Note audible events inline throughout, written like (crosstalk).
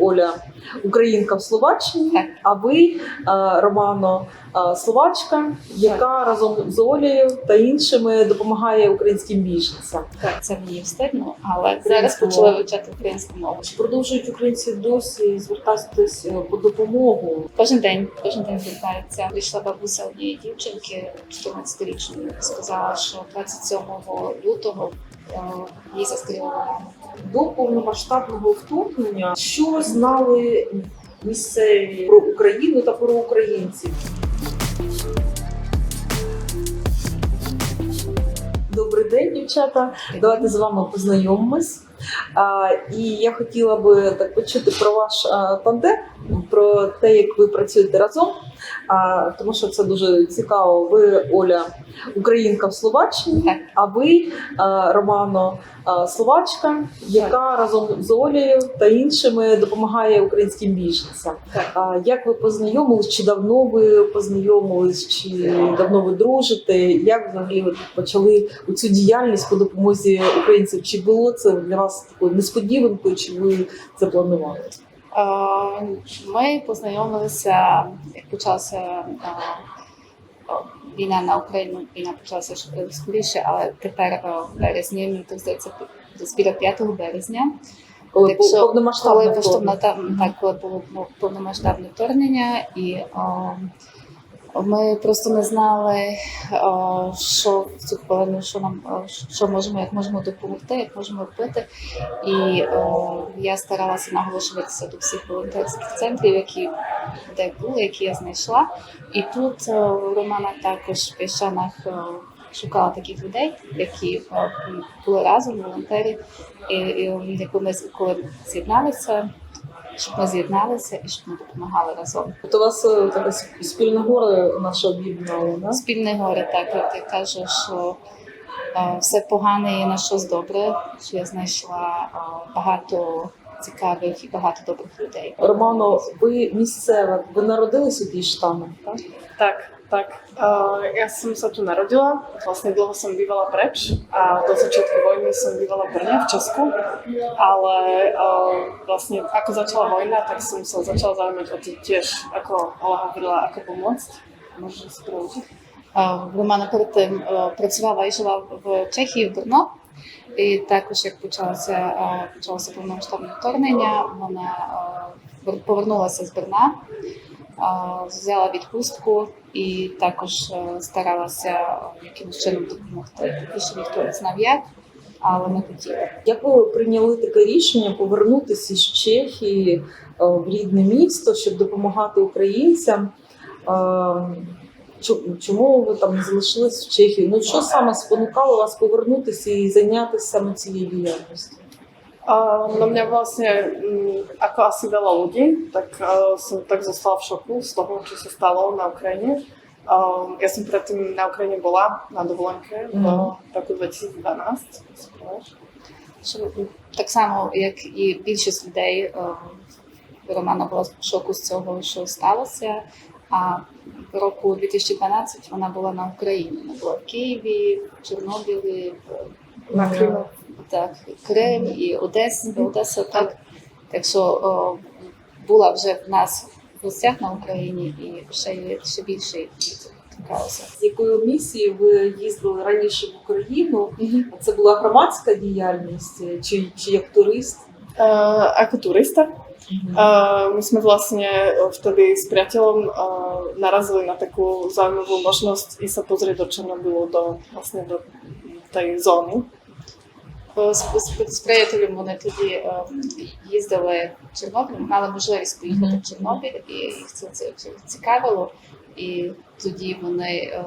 Оля, українка в Словаччині, Так. а ви е, Романо е, Словачка, яка разом з Олею та іншими допомагає українським біженцям. Так, це мені встигну, але зараз Українську почала вивчати українську мову. Чи продовжують українці досі звертатись е, по допомогу? Кожен день, кожен день звертаються. Прийшла бабуся однієї дівчинки, 14-річної, сказала, що 27 лютого їй застрілила маму. До повномасштабного вторгнення що знали місцеві про Україну та про українців? Добрий день, дівчата. Давайте з вами познайомимось. А, і я хотіла би так почути про ваш тандем, про те, як ви працюєте разом. А, тому що це дуже цікаво. Ви Оля, українка в Словаччині, Так. а ви а, Романо а, Словачка, яка разом з Олею та іншими допомагає українським біженцям. А як ви познайомились? Чи давно ви познайомились, чи давно ви дружите? Як взагалі ви почали у цю діяльність по допомозі українцям? Чи було це для вас такою несподіванкою, чи ви це планували? Е, Ми познайомилися, як почалася е, війна на Україну. Війна почалася скоріше, але тепер е, в березні, мені так здається, десь біля 5 березня. Коли Якщо- повномасштабне коли вторгнення? так, коли було повномасштабне вторгнення, і о, ми просто не знали, що в цю хвилину, що нам що можемо, як можемо допомогти, як можемо робити. І о, я старалася наголошуватися до всіх волонтерських центрів, які де були, які я знайшла. І тут Романа також в Піщанах шукала таких людей, які були разом, волонтери. І, і яку ми з- коли з'єдналися, щоб ми з'єдналися і щоб ми допомагали разом. От у вас таке спільне горе наше об'єднало, да? Спільне горе, так ти кажеш, що е, все погане є на щось добре, що я знайшла е, багато цікавих і багато добрих людей. Романо, ви місцева, ви народилися у Піштанах, так? Tak, tak. Uh, ja som sa tu narodila, vlastne dlho som bývala preč a do začiatku vojny som bývala v Brne v Česku, ale uh, vlastne ako začala vojna, tak som sa začala zaujímať o to tiež, ako Ola hovorila, ako pomôcť. Môžeš si preučiť? Е, Романа перед тим е, працювала і жила в Чехії в Брно. І також як почалося, е, почалося повномасштабне вторгнення, вона е, вер- повернулася з Брна, е, Взяла відпустку і також е, старалася е, якимось чином допомогти. Що ніхто не знав як, але ми хотіли. Як ви прийняли таке рішення повернутися з Чехії е, в рідне місто, щоб допомагати українцям? Чому ви там не залишились в Чехії? Ну що саме спонукало вас повернутися і зайнятися саме цією діяльністю? Uh, no mňa vlastne, um, ako asi veľa ľudí, tak uh, som tak zostala v šoku z toho, čo sa stalo na Ukrajine. Uh, ja som predtým na Ukrajine bola na dovolenke v Mhm. roku 2012. Spomínaš? Що так само, як і більшість людей, е, Романа була в шоку з цього, що сталося. А в року 2012 вона була на Україні. Вона була в Києві, в Чорнобилі, в Na Krymu. Так, Крим і Одеса, Одеса, так. Так що о, була вже в нас в гостях на Україні і ще, є- ще більше цікавилося. З якою місією ви їздили раніше в Україну? Це була громадська діяльність чи, чи як турист? Ako turista. My sme vlastne vtedy s priateľom narazili na takú zaujímavú možnosť ísť sa pozrieť do Černobylu, do, vlastne do tej zóny. З, з, з приятелем вони тоді е, їздили в Чорнобиль, мали можливість поїхати в Чорнобиль, і їх це, це, це цікавило. І тоді вони е,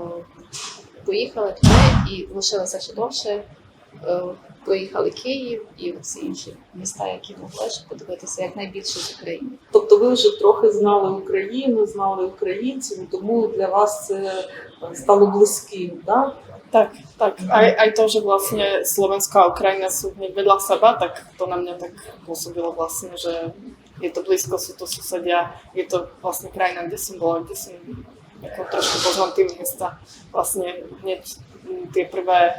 поїхали туди і лишилися ще довше. Е, проїхали Київ і всі інші міста, які могли щоб подивитися якнайбільше з України. Тобто ви вже трохи знали Україну, знали українців, тому для вас це стало близьким, так? Tak, tak. Aj, aj to, že vlastne Slovensko a Ukrajina sú hneď vedľa seba, tak to na mňa tak pôsobilo vlastne, že je to blízko, sú to susedia, je to vlastne krajina, kde som bola, kde som ako trošku poznám tie miesta. Vlastne hneď tie prvé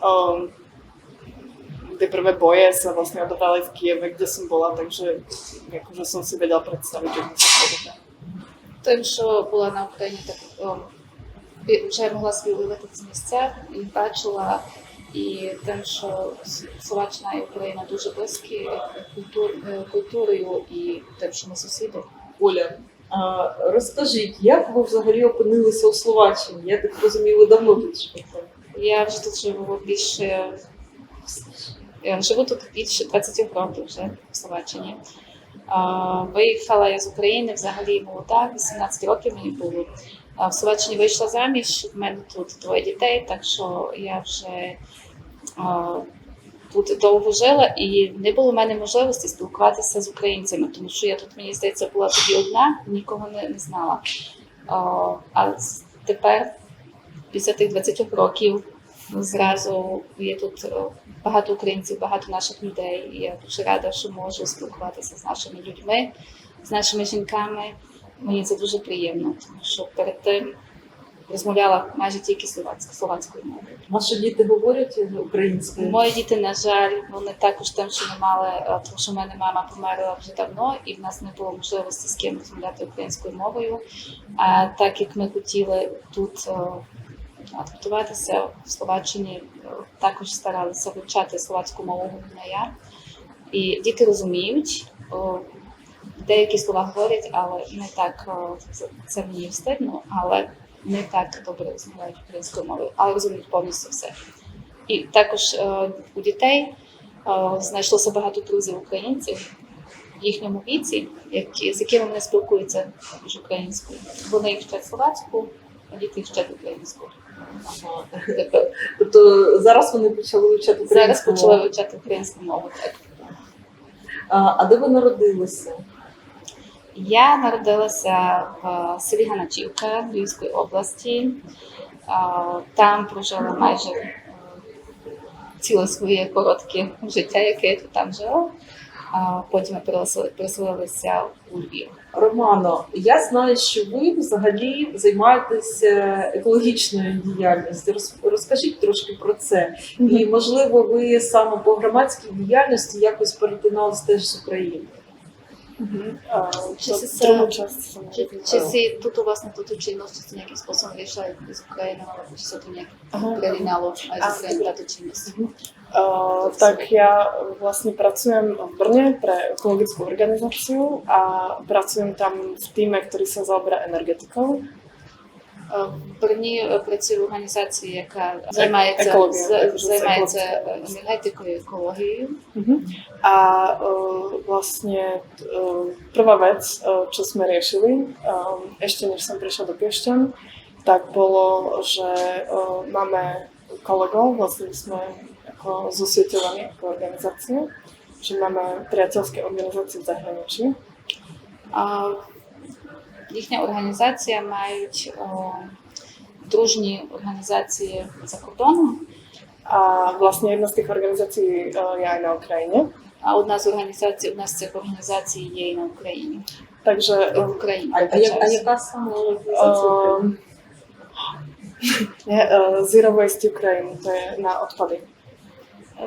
um, tie prvé boje sa vlastne odohrali v Kieve, kde som bola, takže akože som si vedela predstaviť, že to sa podobné. To, čo bola na Ukrajine, tak um, вже могла собі уявити ці місця і бачила, і тим, що Словаччина і Україна дуже близькі е, культур, е, культурою і тим, що ми сусіди. Оля, а, розкажіть, як ви взагалі опинилися у Словаччині? Я так розумію, ви давно тут живете. Я вже тут живу більше я живу тут більше 20 років вже в Словаччині. А, Виїхала я з України взагалі молода, 18 років мені було. В Словаччині вийшла заміж, в мене тут двоє дітей, так що я вже а, тут довго жила і не було в мене можливості спілкуватися з українцями, тому що я тут, мені здається, була тоді одна, нікого не, не знала. А, а тепер, після тих 20 років, зразу є тут е, багато українців, багато наших людей. І я дуже рада, що можу спілкуватися з нашими людьми, з нашими жінками. Мені це дуже приємно, тому що перед тим розмовляла майже тільки словацькою, словацькою мовою. Ваші діти говорять українською? Мої діти, на жаль, вони також тим, що не мали, е, тому що в мене мама померла вже давно, і в нас не було можливості з ким розмовляти українською мовою. А так як ми хотіли тут е, адаптуватися в Словаччині, е, також старалися вивчати словацьку мову головне я. І діти розуміють. Деякі слова говорять, але не так це, це мені встидно, але не так добре розмовляють українською мовою, але розуміють повністю все. І також е, у дітей е, знайшлося багато друзів українців в їхньому віці, які, з якими вони спілкуються між українською. Вони їх вчать словацьку, а діти їх вчать українську. (laughs) Тобто зараз вони почали вивчати Зараз почали вивчати українську мову. Так. А, а де ви народилися? Я народилася в селі Ганачівка Львівської області. Там прожила майже е, ціле своє коротке життя, яке я тут там жила. Потім ми переселилися у Львів. Романо, я знаю, що ви взагалі займаєтеся екологічною діяльністю. Розкажіть трошки про це. І можливо, ви саме по громадській діяльності якось перетиналися теж з Україною. Mhm. Či si, sa, či, si túto vlastne túto činnosť, či si nejakým spôsobom riešila aj s Ukrajinou, alebo či sa to nejak prelinalo aj s Ukrajinou táto činnosť? Uh, tak ja vlastne pracujem v Brne pre ekologickú organizáciu a pracujem tam v týme, ktorý sa zaoberá energetikou. В Берні е, працюю в організації, яка займається, екологія, з- так, займається екологія. енергетикою, екологією. A uh, vlastne uh, prvá vec, uh, čo sme riešili, um, ešte než som prišla do Piešťan, tak bolo, že uh, máme kolegov, vlastne sme ako zosieťovaní ako organizácie, že máme priateľské organizácie v zahraničí. А їхня організація мають о, дружні організації за кордоном. A vlastne jedna z tých organizácií uh, je aj na Ukrajine. А одна з організацій, одна з цих організацій є і на Україні. Takže В Україні. А, а, я- а яка саме організація? Zero Waste Ukraine, to je na odpady.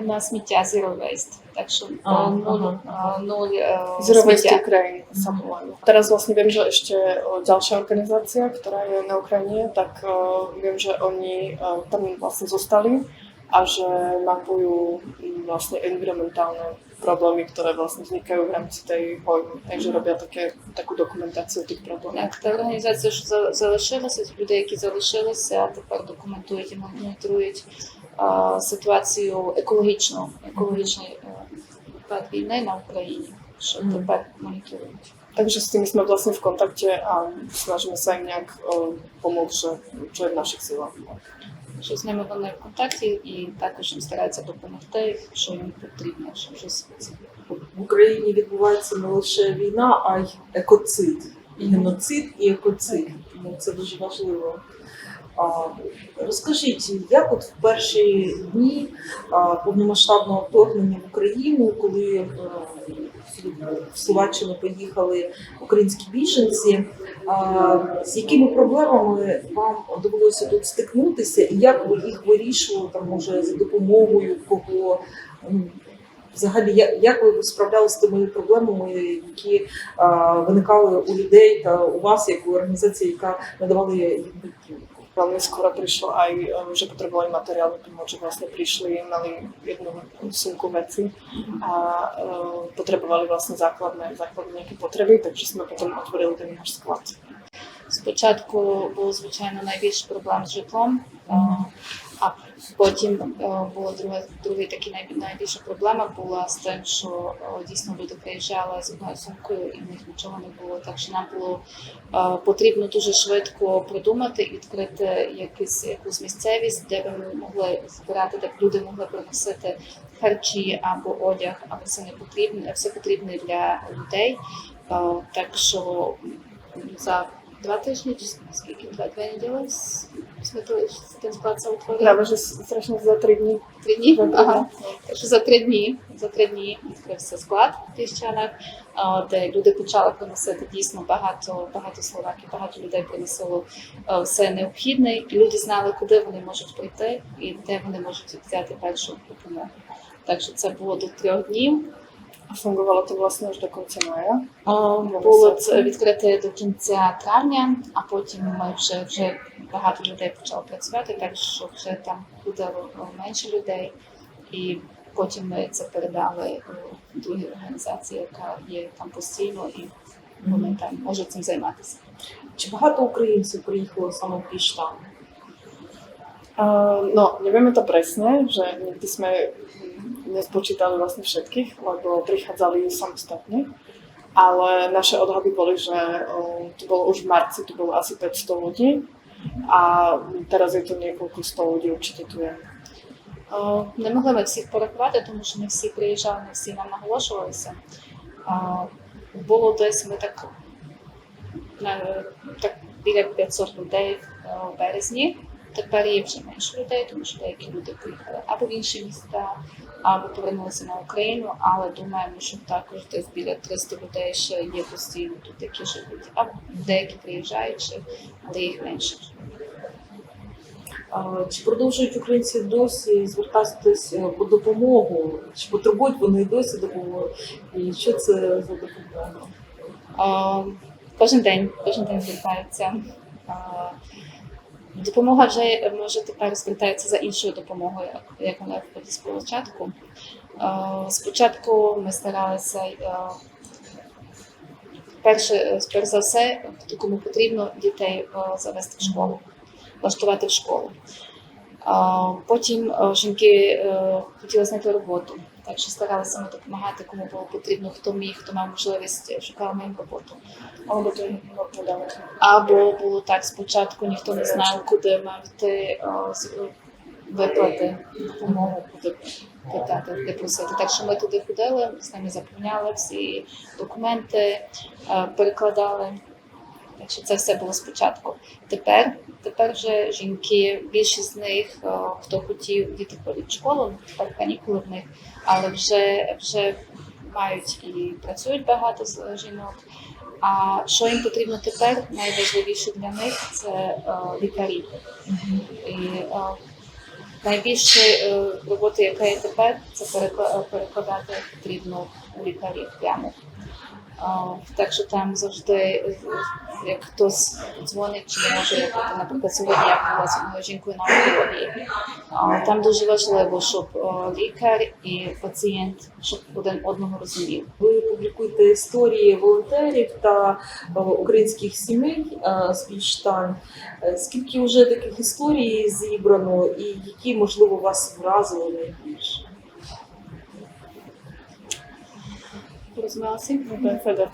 на сміття Zero Waste. Так що А, о, нуль, ага. о, нуль е, Zero Waste сміття. Ukraine sa volá. Teraz vlastne viem, že ešte o, ďalšia organizácia, ktorá je na Ukrajine, tak uh, viem, že oni uh, tam vlastne zostali a že mapujú mm, vlastne environmentálne problémy, ktoré vlastne vznikajú v rámci tej vojny. Takže robia také, takú dokumentáciu tých problémov. Так, та організація, що за- залишилася, ті людей, які залишилися, тепер документують і моніторують е, ситуацію екологічну, екологічний е, випад війни на Україні, що тепер моніторують. Takže s tými sme vlastne v kontakte a snažíme sa im nejak uh, pomôcť, že, je v našich silách. Що з ними вони в контакті і також їм стараються допомогти, що їм потрібно, щоб щось В Україні відбувається не лише війна, а й екоцид. І геноцид, і екоцид. Тому це дуже важливо. Розкажіть, як от в перші дні повномасштабного вторгнення в Україну, коли е, в Словаччину поїхали українські біженці, з якими проблемами вам довелося тут стикнутися, і як ви їх вирішували, там, може, за допомогою кого? Ну, взагалі, як ви справлялися з тими проблемами, які виникали у людей та у вас, як у організації, яка надавала їм підтримку? Veľmi skoro prišlo aj, um, že potrebovali materiálnu pomoc, že vlastne prišli, mali jednu sumku veci a uh, potrebovali vlastne základné, základné nejaké potreby, takže sme potom otvorili ten náš sklad. Спочатку було звичайно найбільше проблем з житлом, а, а Потім е, була друга другий най, найбільша проблема була з тим, що е, дійсно люди приїжджали з одною сумкою і в них нічого не було. Так що нам було е, потрібно дуже швидко продумати і відкрити якусь якусь місцевість, де ми могли збирати, де б люди могли приносити харчі або одяг, або все не потрібне, все потрібне для людей. Так що за два тижні чи скільки два дві неділі з- з це утворив? Práve, že s- strašne za 3. Три дні? Za tri Ага. Так за три дні, за три дні відкрився склад в Піщанах, де люди почали приносити дійсно багато, багато словаків, багато людей приносило все необхідне, і люди знали, куди вони можуть прийти і де вони можуть взяти першу допомогу. Так що це було до трьох днів. A fungovalo to vlastne až do konca mája. Було це відкрите до кінця травня, а потім ми вже вже багато людей почало працювати, так що вже там ходило менше людей, і потім ми це передали е, другій організації, яка є там постійно, і вони там можуть цим займатися. Чи багато українців приїхало саме в Піштан? No, nevieme to presne, sme mm, nespočítali vlastne všetkých, lebo prichádzali samostatne. Ale naše odhady boli, že uh, to bolo už v marci, tu bolo asi 500 ľudí a teraz je to niekoľko sto ľudí, určite tu je. Е, Не могли ми всіх порахувати, тому що не всі приїжджали, не всі нам наголошувалися. Е, Було десь ми так, на- так біля 500 людей е, в березні. Тепер є вже менше людей, тому що деякі люди поїхали або в інші міста, або повернулися на Україну, але думаємо, що також десь біля 300 людей ще є постійно тут, які живуть. А деякі приїжджаючи, але їх менше. Чи продовжують українці досі звертатись е, по допомогу? Чи потребують вони досі допомоги? І що це за допомога? Кожен день, кожен день звертаються. Допомога вже може тепер звертається за іншою допомогою, як- вона входить спочатку. Спочатку ми старалися перше, перш за все, кому потрібно дітей завести в школу, влаштувати в школу. Потім жінки е, хотіли знайти роботу. Так що старалися ми допомагати, кому було потрібно, хто міг, хто мав можливість, шукали ми їм роботу. No, podávať. Або було так спочатку, ніхто не знав, куди мав йти о, виплати допомогу, куди питати, де просити. Так що ми туди ходили, з ними заповняли всі документи, е, перекладали. Так що це все було спочатку. Тепер, тепер вже жінки, більшість з них, е, хто хотів діти ходять в школу, тепер канікули в них, але вже, вже мають і працюють багато з жінок. А що їм потрібно тепер? Найважливіше для них це е, лікарі. І е, найбільше е, роботи, яка є тепер, це перекла- перекладати потрібно лікарів прямо. Так що там завжди, е, як хтось дзвонить чи може наприклад, сьогодні я була з одною жінкою на онкології. Там дуже важливо, щоб е, лікар і пацієнт щоб один одного розумів. Ви публікуєте історії волонтерів та е, українських сімей з Піштан. Е, Скільки вже таких історій зібрано, і які можливо вас вразили найбільше?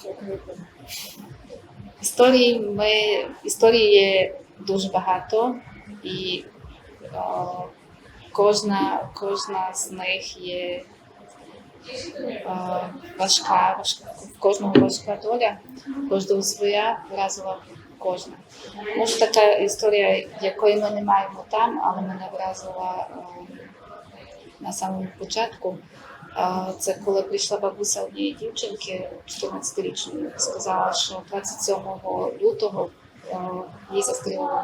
Čo ako vypadá. Історії ми історії є дуже багато, і е, кожна, кожна з них є е, важка, важка, в кожного важка доля, кожного своя вразила кожна. Може така історія, якої ми не маємо там, але мене вразила е, на самому початку. Це коли прийшла бабуся однієї дівчинки, 14-річної, сказала, що 27 лютого е, їй застрілили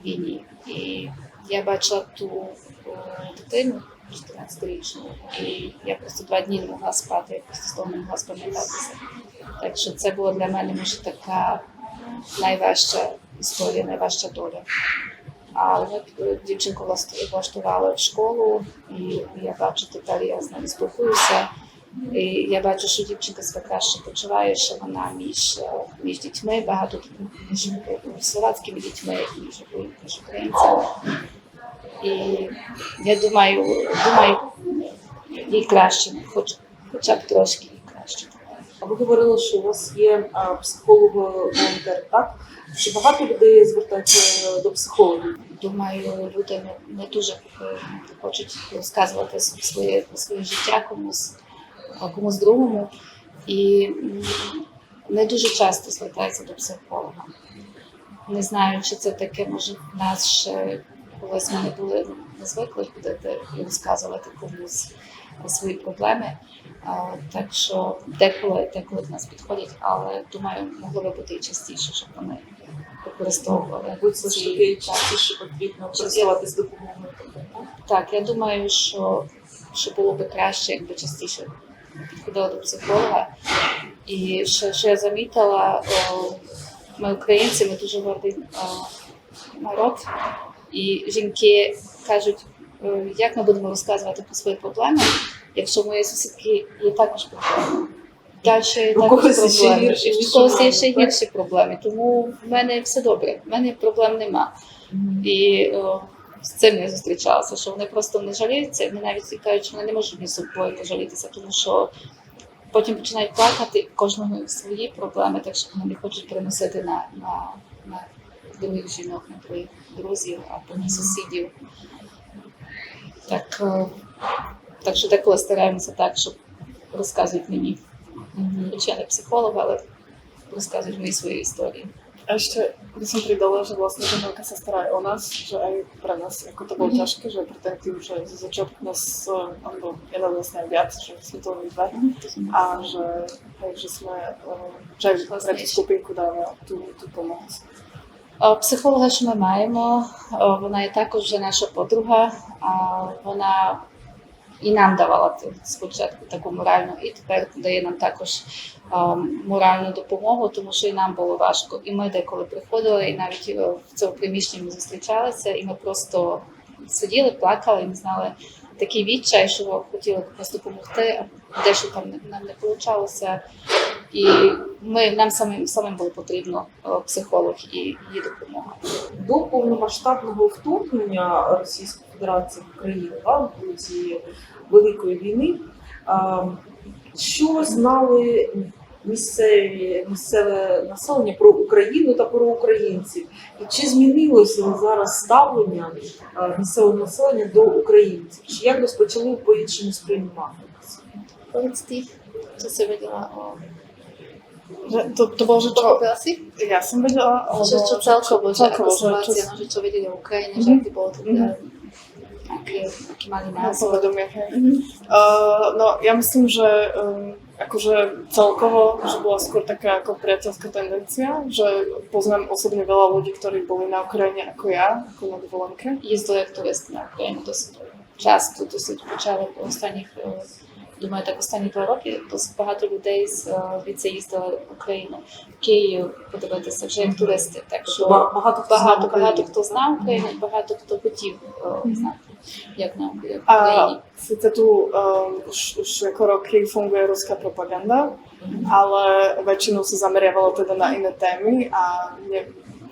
в війні. І я бачила ту е, дитину, 14-річну. І я просто два дні не могла спати, я просто того не могла спам'ятатися. Так що це була для мене може така найважча історія, найважча доля. Але е, дівчинку влаштували в школу, і я бачу, тепер я з нею спілкуюся. І я бачу, що дівчинка себе краще почуває, що вона між, е, між дітьми, багато між словацькими дітьми між, між українцями. І я думаю, думаю, їй краще, хоч, хоча б трошки. А ви говорили, що у вас є психолог-волонтер, так? Чи багато людей звертаються до психологів? Думаю, люди не, не дуже е, хочуть розказувати своє, своє життя комусь, комусь другому. І не дуже часто звертаються до психолога. Не знаю, чи це таке, може, в нас ще колись ми не були не звикли ходити і розказувати комусь свої проблеми. Так що деколи, деколи до нас підходять, але думаю, могло би бути і частіше, щоб вони використовували. Все ж таки частіше потрібно користуватись допомогою. такою, так? Я думаю, що, що було би краще, якби частіше підходила до психолога. І що, що я замітила, о, ми українці, ми дуже гордий о, народ, і жінки кажуть, е, як ми будемо розказувати про свої проблеми, якщо моєї сусідки є також проблеми. Є У також когось ще гірші, І в когось є ще гірші проблеми. Тому в мене все добре, в мене проблем нема. І о, з цим я зустрічалася, що вони просто не жаліються. Вони навіть кажуть, що вони не можуть між собою пожалітися, тому що потім починають плакати кожного свої проблеми, так що вони не хочуть переносити на, на, на других жінок, на других друзів або на сусідів. Так, е, так що деколи стараємося так, щоб розказують мені. Хоча не психолог, але розказують мені свої історії. A ešte by som pridala, že vlastne Danielka sa stará aj o nás, že aj pre nás, ako to bolo ťažké, že pre ten tým, že zo začiatku nás, eh, alebo je nás vlastne aj viac, že sme to len dve, a že, že sme, eh, že aj pre tú skupinku dáva tú, tú pomoc. Психолога, що ми маємо, вона є також вже наша подруга, вона і нам давала спочатку таку моральну, і тепер дає нам також моральну допомогу, тому що і нам було важко. І ми деколи приходили, і навіть в цьому приміщенні ми зустрічалися, і ми просто сиділи, плакали і не знали такий відчай, що хотіли просто допомогти, а дещо там нам не вийшло. І ми нам самим самим було потрібно е, психолог і її допомога. До повномасштабного вторгнення Російської Федерації в Україну до цієї великої війни. Що знали місцеві місцеве населення про Україну та про українців? І чи змінилося зараз ставлення місцевого населення до українців? Чи якось почали по-іншому сприймати нас? Povedz To, to bolo, že čo... asi? Ja som vedela, alebo... Že čo celkovo, že celkovo, že, no, že čo vedeli o Ukrajine, mm. že mhm. aký bolo teda... Mm-hmm. Aký, mali no, názor. Povedomie, Mm. uh, no ja myslím, že um, akože celkovo, že bola skôr taká ako priateľská tendencia, že poznám osobne veľa ľudí, ktorí boli na Ukrajine ako ja, ako na dovolenke. Jezdili jak turisty na Ukrajinu, to sú často, to sú počalo po ostatných uh, думаю, так останні два роки досить багато людей з е, звідси їздили в Україну, в Київ подивитися вже як туристи. Так що Ба- Багато хто багато, знав багато хто знав Україну, і багато хто хотів е, знати, як на Україні. Tu um, funguje ruská propaganda, ale väčšinou sa zameriavalo teda na iné témy a ne,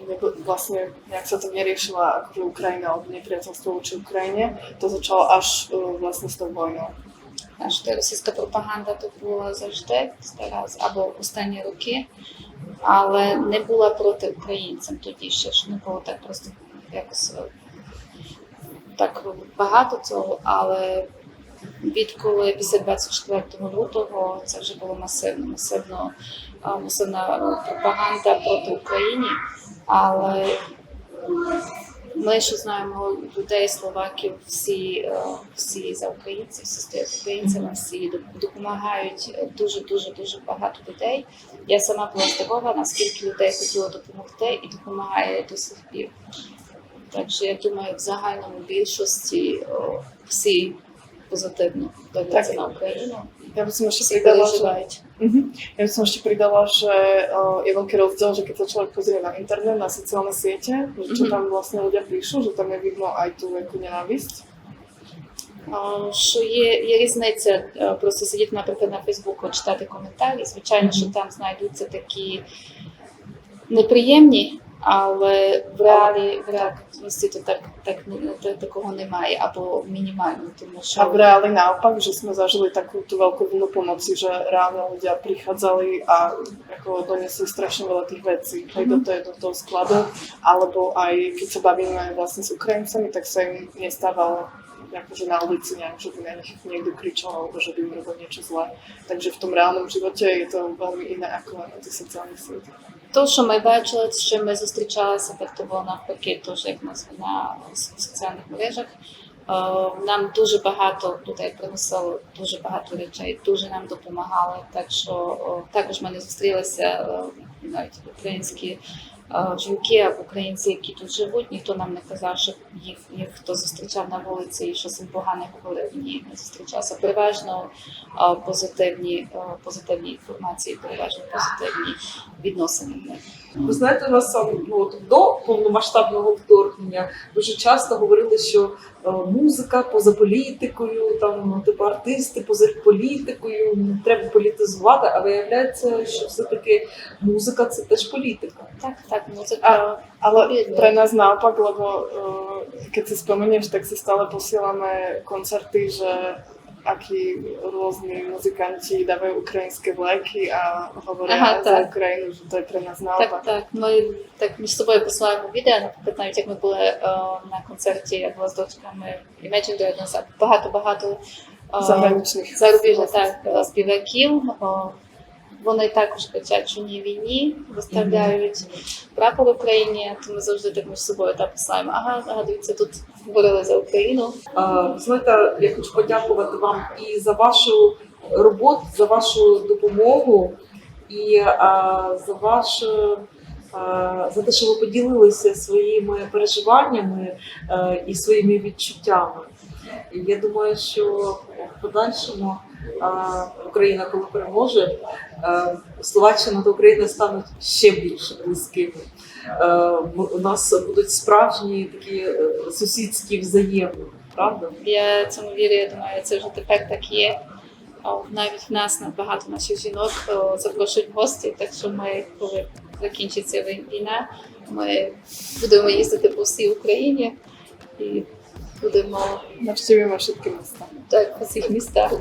ne, vlastne nejak sa to neriešila akože Ukrajina alebo nepriateľstvo voči Ukrajine. To začalo až uh, vlastne s tou vojnou. Що російська пропаганда то була завжди зараз або останні роки, але не була проти українців тоді ще ж не було так просто якось е, так багато цього, але відколи після 24 лютого це вже було масивно, масивно, масивна е, пропаганда проти України, але ми що знаємо людей, словаків, всі, е, всі за українців, всі стоять українцями, всі допомагають дуже дуже дуже багато людей. Я сама була здивована, скільки людей хотіло допомогти і допомагає до сих пір. Так що я думаю, в загальному більшості о, всі позитивно дивляться на Україну. Ja by som ešte Всі pridala, že, переживають. Mhm. ja by som ešte pridala, že uh, je veľký rozdiel, že keď sa človek pozrie na internet, na sociálne siete, že čo Mhm. tam vlastne ľudia píšu, že tam je vidno aj tú nejakú nenávisť. А, Що є, є різниця е, просто сидіти, наприклад, на Фейсбуку, читати коментарі. Звичайно, що там знайдуться такі неприємні, але в реалі в реальності то так, так, не- та- такого немає, або мінімально, тому що A v reáli naopak, že sme zažili takú tú veľkú vlnu pomoci, že reálne ľudia prichádzali a ako doniesli strašne veľa tých vecí aj do, tej, do toho skladu, alebo aj keď sa bavíme vlastne s Ukrajincami, tak sa im nestávalo akože na ulici nejak, že by na nich niekto kričal alebo že by im robil niečo zlé. Takže v tom reálnom živote je to veľmi iné ako len na tých sociálnych sieťach. То, що ми бачили, з чим ми зустрічалися, так то було навпаки, теж як нас на соціальних мережах. Е, Нам дуже багато людей приносило дуже багато речей, дуже нам допомагали. Так що також ми не зустрілися е, навіть українські жінки або українці, які тут живуть. Ніхто нам не казав, що їх, їх хто зустрічав на вулиці і щось їм погане говорив. Ні, не зустрічався. Переважно е, позитивні, е, позитивні інформації, переважно позитивні відносини. Ви знаєте, у нас сам ну, от до повномасштабного вторгнення дуже часто говорили, що е, музика поза політикою, там ну, типу артисти поза політикою, не треба політизувати, а виявляється, що все-таки музика це теж політика. Так, так, музика. Ale Vidno. pre nás naopak, lebo uh, keď si spomenieš, tak si stále posielame koncerty, že akí rôzni muzikanti dávajú ukrajinské vlajky a hovoria Aha, za tak. Ukrajinu, že to je pre nás naopak. так. Ми так між собою посилаємо відео, наприклад, навіть як ми були е, на концерті, я була з дочками Imagine Dragons, багато-багато е, Zahraničných. зарубіжних так, е, співаків. О, Вони також кричать, що ні війні, виставляють прапор України, то ми завжди так між собою так посилаємо. Ага, дивіться, тут говорили за Україну. Знаєте, я хочу подякувати вам і за вашу роботу, за вашу допомогу і е, за вашу. За те, що ви поділилися своїми переживаннями е, і своїми відчуттями. Я думаю, що в подальшому Україна, коли переможе, е, Словаччина та Україна стануть ще більш близькими. Е, У нас будуть справжні такі е, сусідські взаємини, правда? Я цьому вірю, я думаю, це вже тепер так є. Навіть в нас багато наших жінок запрошують гості, так що ми, коли закінчиться війна, ми будемо їздити по всій Україні і будемо Navštívime všetky mesta. так по всіх містах.